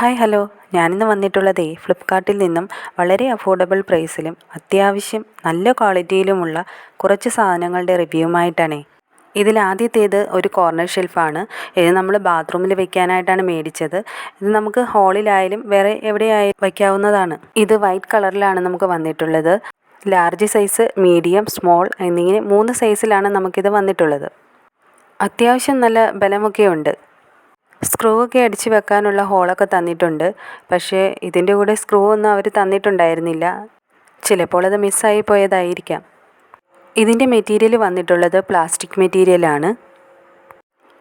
Hi hello. ഞാനിന്ന് വന്നിട്ടുള്ളതേ ഫ്ലിപ്പ്കാർട്ടിൽ നിന്നും വളരെ അഫോർഡബിൾ പ്രൈസിലും അത്യാവശ്യം നല്ല ക്വാളിറ്റിയിലുമുള്ള കുറച്ച് സാധനങ്ങളുടെ റിവ്യൂവുമായിട്ടാണേ ഇതിൽ ആദ്യത്തേത് ഒരു കോർണർ ഷെൽഫാണ്. ഇത് നമ്മൾ ബാത്റൂമിൽ വെക്കാനായിട്ടാണ് മേടിച്ചത്. ഇത് നമുക്ക് ഹാളിലായാലും വേറെ എവിടെയായാലും വയ്ക്കാവുന്നതാണ് ഇത് വൈറ്റ് കളറിലാണ് നമുക്ക് വന്നിട്ടുള്ളത്. ലാർജ് സൈസ് മീഡിയം സ്മോൾ എന്നിങ്ങനെ മൂന്ന് സൈസിലാണ് നമുക്കിത് വന്നിട്ടുള്ളത്. അത്യാവശ്യം നല്ല ബലമൊക്കെ ഉണ്ട് സ്ക്രൂ ഒക്കെ അടിച്ച് വെക്കാനുള്ള ഹോളൊക്കെ തന്നിട്ടുണ്ട്. പക്ഷേ ഇതിന്റെ കൂടെ സ്ക്രൂ ഒന്നും അവർ തന്നിട്ടുണ്ടായിരുന്നില്ല. ചിലപ്പോൾ അത് മിസ്സായി പോയതായിരിക്കാം. ഇതിന്റെ മെറ്റീരിയൽ വന്നിട്ടുള്ളത് പ്ലാസ്റ്റിക് മെറ്റീരിയലാണ്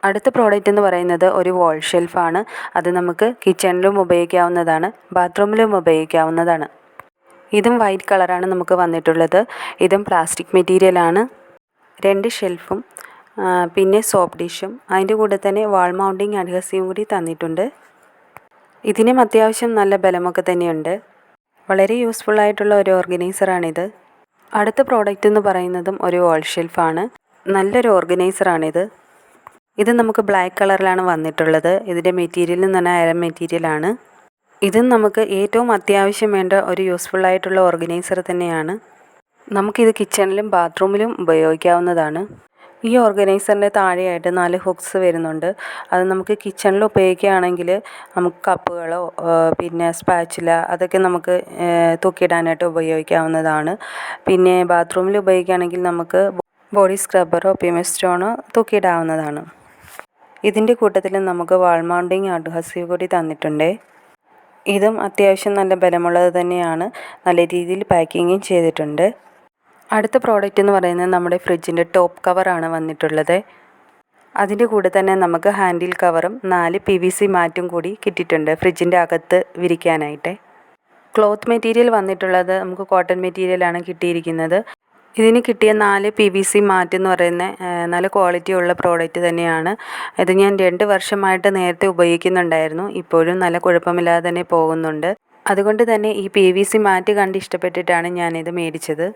അടുത്ത പ്രോഡക്റ്റ് എന്ന് പറയുന്നത് ഒരു വാൾ ഷെൽഫാണ് അത് നമുക്ക് കിച്ചണിലും ഉപയോഗിക്കാവുന്നതാണ് ബാത്റൂമിലും ഉപയോഗിക്കാവുന്നതാണ്. ഇതും വൈറ്റ് കളറാണ് നമുക്ക് വന്നിട്ടുള്ളത്. ഇതും പ്ലാസ്റ്റിക് മെറ്റീരിയലാണ് രണ്ട് ഷെൽഫും പിന്നെ സോപ്പ് ഡിഷും. അതിന്റെ കൂടെ തന്നെ വാൾ മൗണ്ടിങ് അഡ്ഹസീവും കൂടി തന്നിട്ടുണ്ട്. ഇതിനും അത്യാവശ്യം നല്ല ബലമൊക്കെ തന്നെയുണ്ട്. വളരെ യൂസ്ഫുൾ ആയിട്ടുള്ള ഒരു ഓർഗനൈസറാണിത് അടുത്ത പ്രോഡക്റ്റ് എന്ന് പറയുന്നതും ഒരു വാൾ ഷെൽഫാണ് നല്ലൊരു ഓർഗനൈസറാണിത് ഇത് നമുക്ക് ബ്ലാക്ക് കളറിലാണ് വന്നിട്ടുള്ളത്. ഇതിന്റെ മെറ്റീരിയൽ എന്ന് പറഞ്ഞാൽ അയറൻ മെറ്റീരിയലാണ് ഇതും നമുക്ക് ഏറ്റവും അത്യാവശ്യം വേണ്ട ഒരു യൂസ്ഫുൾ ആയിട്ടുള്ള ഓർഗനൈസർ തന്നെയാണ്. നമുക്കിത് കിച്ചണിലും ബാത്റൂമിലും ഉപയോഗിക്കാവുന്നതാണ്. ഈ ഓർഗനൈസറിന്റെ താഴെയായിട്ട് നാല് ഹുക്സ് വരുന്നുണ്ട്. അത് നമുക്ക് കിച്ചണിൽ ഉപയോഗിക്കുകയാണെങ്കിൽ നമുക്ക് കപ്പുകളോ പിന്നെ സ്പാച്ചില അതൊക്കെ നമുക്ക് തൂക്കിയിടാനായിട്ട് ഉപയോഗിക്കാവുന്നതാണ്. പിന്നെ ബാത്റൂമിൽ ഉപയോഗിക്കുകയാണെങ്കിൽ നമുക്ക് ബോഡി സ്ക്രബ്ബറോ പിമെസ്റ്റോണോ തൂക്കിയിടാവുന്നതാണ്. ഇതിന്റെ കൂട്ടത്തിൽ നമുക്ക് വാൾ മൗണ്ടിങ് അഡ്ഹസീവ് കൂടി തന്നിട്ടുണ്ട്. ഇതും അത്യാവശ്യം നല്ല ബലമുള്ളത് തന്നെയാണ്. നല്ല രീതിയിൽ പാക്കിങ്ങും ചെയ്തിട്ടുണ്ട്. അടുത്ത പ്രോഡക്റ്റ് എന്ന് പറയുന്നത് നമ്മുടെ ഫ്രിഡ്ജിന്റെ ടോപ്പ് കവറാണ് വന്നിട്ടുള്ളത്. അതിന്റെ കൂടെ തന്നെ നമുക്ക് ഹാൻഡിൽ കവറും നാല് പി വി സി മാറ്റും കൂടി കിട്ടിയിട്ടുണ്ട് ഫ്രിഡ്ജിന്റെ അകത്ത് വിരിക്കാനായിട്ട്. ക്ലോത്ത് മെറ്റീരിയൽ വന്നിട്ടുള്ളത് നമുക്ക് കോട്ടൺ മെറ്റീരിയലാണ് കിട്ടിയിരിക്കുന്നത്. ഇതിന് കിട്ടിയ നാല് പി വി സി മാറ്റ് എന്ന് പറയുന്ന നല്ല ക്വാളിറ്റി ഉള്ള പ്രോഡക്റ്റ് തന്നെയാണ്. ഇത് ഞാൻ രണ്ട് വർഷമായിട്ട് നേരത്തെ ഉപയോഗിക്കുന്നുണ്ടായിരുന്നു. ഇപ്പോഴും നല്ല കുഴപ്പമില്ലാതെ തന്നെ പോകുന്നുണ്ട്. അതുകൊണ്ട് തന്നെ ഈ പി വി സി മാറ്റ് കണ്ട് ഇഷ്ടപ്പെട്ടിട്ടാണ് ഞാനിത് മേടിച്ചത്.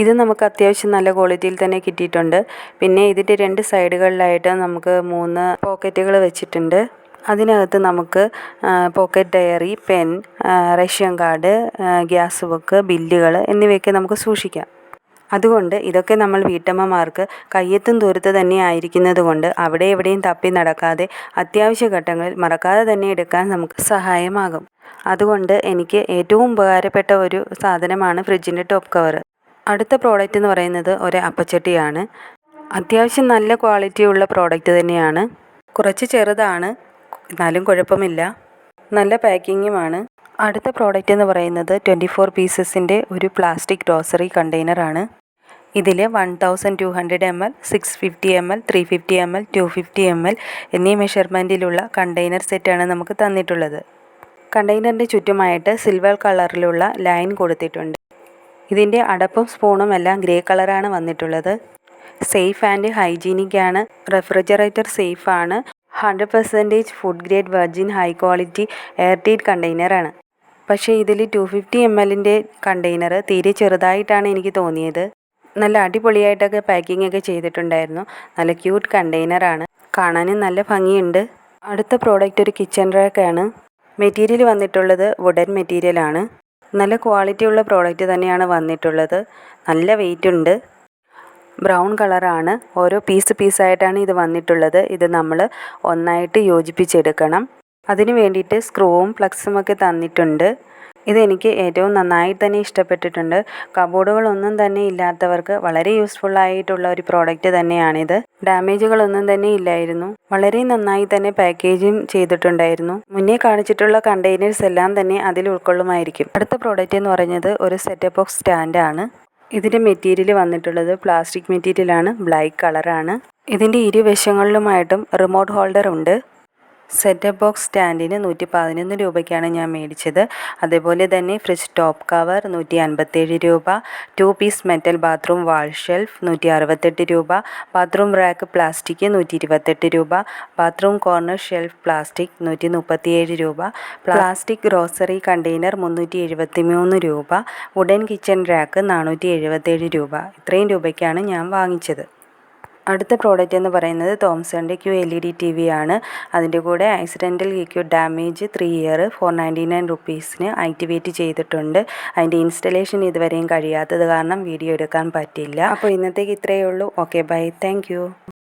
ഇത് നമുക്ക് അത്യാവശ്യം നല്ല ക്വാളിറ്റിയിൽ തന്നെ കിട്ടിയിട്ടുണ്ട്. പിന്നെ ഇതിന്റെ രണ്ട് സൈഡുകളിലായിട്ട് നമുക്ക് മൂന്ന് പോക്കറ്റുകൾ വെച്ചിട്ടുണ്ട്. അതിനകത്ത് നമുക്ക് pocket diary pen ration card gas book ബില്ലുകൾ എന്നിവയൊക്കെ നമുക്ക് സൂക്ഷിക്കാം. അതുകൊണ്ട് ഇതൊക്കെ നമ്മൾ വീട്ടമ്മമാർക്ക് കയ്യെത്തും ദൂരത്ത് തന്നെ ആയിരിക്കുന്നത് കൊണ്ട് അവിടെ എവിടെയും തപ്പി നടക്കാതെ അത്യാവശ്യ ഘട്ടങ്ങളിൽ മറക്കാതെ തന്നെ എടുക്കാൻ നമുക്ക് സഹായമാകും. അതുകൊണ്ട് എനിക്ക് ഏറ്റവും ഉപകാരപ്പെട്ട ഒരു സാധനമാണ് ഫ്രിഡ്ജിന്റെ ടോപ്പ് കവർ അടുത്ത പ്രോഡക്റ്റ് എന്ന് പറയുന്നത് ഒരു അപ്പച്ചട്ടിയാണ്. അത്യാവശ്യം നല്ല ക്വാളിറ്റിയുള്ള പ്രോഡക്റ്റ് തന്നെയാണ്. കുറച്ച് ചെറുതാണ് എന്നാലും കുഴപ്പമില്ല. നല്ല പാക്കിങ്ങുമാണ് അടുത്ത പ്രോഡക്റ്റ് എന്ന് പറയുന്നത് ട്വന്റി ഫോർ പീസസിന്റെ ഒരു പ്ലാസ്റ്റിക് ഗ്രോസറി കണ്ടെയ്നറാണ് ഇതിൽ one thousand two hundred M L six fifty M L three fifty M L two fifty M L എന്നീ മെഷർമെന്റിലുള്ള കണ്ടെയ്നർ സെറ്റാണ് നമുക്ക് തന്നിട്ടുള്ളത്. കണ്ടെയ്നറിന്റെ ചുറ്റുമായിട്ട് സിൽവർ കളറിലുള്ള ലൈൻ കൊടുത്തിട്ടുണ്ട്. ഇതിന്റെ അടപ്പും സ്പൂണും എല്ലാം ഗ്രേ കളറാണ് വന്നിട്ടുള്ളത്. സേഫ് ആൻഡ് ഹൈജീനിക് ആണ്. റെഫ്രിജറേറ്റർ സേഫ് ആണ്. Hundred percentage food grade virgin high quality air tight കണ്ടെയ്നറാണ് പക്ഷേ ഇതിൽ ടു ഫിഫ്റ്റി എം എല്ലിന്റെ കണ്ടെയ്നർ തീരെ ചെറുതായിട്ടാണ് എനിക്ക് തോന്നിയത്. നല്ല അടിപൊളിയായിട്ടൊക്കെ പാക്കിംഗ് ഒക്കെ ചെയ്തിട്ടുണ്ടായിരുന്നു. നല്ല ക്യൂട്ട് കണ്ടെയ്നറാണ് കാണാനും നല്ല ഭംഗിയുണ്ട്. അടുത്ത പ്രോഡക്റ്റ് ഒരു കിച്ചൺ റാക്കാണ് മെറ്റീരിയൽ വന്നിട്ടുള്ളത് വുഡൻ മെറ്റീരിയലാണ് നല്ല ക്വാളിറ്റി ഉള്ള പ്രോഡക്റ്റ് തന്നെയാണ് വന്നിട്ടുള്ളത്. നല്ല വെയിറ്റ് ഉണ്ട്. ബ്രൗൺ കളറാണ് ഓരോ പീസ് പീസായിട്ടാണ് ഇത് വന്നിട്ടുള്ളത്. ഇത് നമ്മൾ ഒന്നായിട്ട് യോജിപ്പിച്ചെടുക്കണം. അതിന് വേണ്ടിയിട്ട് സ്ക്രൂവും ഫ്ലക്സും ഒക്കെ തന്നിട്ടുണ്ട്. ഇതെനിക്ക് ഏറ്റവും നന്നായി തന്നെ ഇഷ്ടപ്പെട്ടിട്ടുണ്ട്. കബോർഡുകളൊന്നും തന്നെ ഇല്ലാത്തവർക്ക് വളരെ യൂസ്ഫുൾ ആയിട്ടുള്ള ഒരു പ്രോഡക്റ്റ് തന്നെയാണിത്. ഡാമേജുകളൊന്നും തന്നെ ഇല്ലായിരുന്നു. വളരെ നന്നായി തന്നെ പാക്കേജും ചെയ്തിട്ടുണ്ടായിരുന്നു. മുന്നേ കാണിച്ചിട്ടുള്ള കണ്ടെയ്നേഴ്സ് എല്ലാം തന്നെ അതിൽ ഉൾക്കൊള്ളുമായിരിക്കും. അടുത്ത പ്രോഡക്റ്റ് എന്ന് പറയുന്നത് ഒരു സെറ്റപ്പ് ബോക്സ് സ്റ്റാൻഡാണ് ഇതിന്റെ മെറ്റീരിയൽ വന്നിട്ടുള്ളത് പ്ലാസ്റ്റിക് മെറ്റീരിയലാണ് ബ്ലാക്ക് കളറാണ്. ഇതിന്റെ ഇരുവശങ്ങളിലുമായിട്ടും റിമോട്ട് ഹോൾഡർ ഉണ്ട്. സെറ്റപ്പ് ബോക്സ് സ്റ്റാൻഡിന് നൂറ്റി പതിനൊന്ന് രൂപയ്ക്കാണ് ഞാൻ മേടിച്ചത്. അതേപോലെ തന്നെ ഫ്രിഡ്ജ് ടോപ്പ് കവർ നൂറ്റി അൻപത്തേഴ് രൂപ two piece metal bathroom wall shelf നൂറ്റി അറുപത്തെട്ട് രൂപ ബാത്റൂം റാക്ക് പ്ലാസ്റ്റിക് നൂറ്റി ഇരുപത്തെട്ട് രൂപ ബാത്റൂം കോർണർ ഷെൽഫ് പ്ലാസ്റ്റിക് നൂറ്റി മുപ്പത്തിയേഴ് രൂപ പ്ലാസ്റ്റിക് ഗ്രോസറി കണ്ടെയ്നർ മുന്നൂറ്റി എഴുപത്തി മൂന്ന് രൂപ വുഡൻ കിച്ചൺ റാക്ക് നാനൂറ്റി എഴുപത്തേഴ് രൂപ. ഇത്രയും രൂപയ്ക്കാണ് ഞാൻ വാങ്ങിച്ചത്. അടുത്ത പ്രോഡക്റ്റ് എന്ന് പറയുന്നത് തോംസണിന്റെ Q L E D T V ആണ്. അതിന്റെ കൂടെ accidental equi damage three year four ninety nine റുപ്പീസിന് activate ചെയ്തിട്ടുണ്ട്. അതിന്റെ ഇൻസ്റ്റലേഷൻ ഇതുവരെയും കഴിയാത്തത് കാരണം വീഡിയോ എടുക്കാൻ പറ്റില്ല. അപ്പോൾ ഇന്നത്തേക്ക് ഇത്രയേ ഉള്ളൂ. Okay bye thank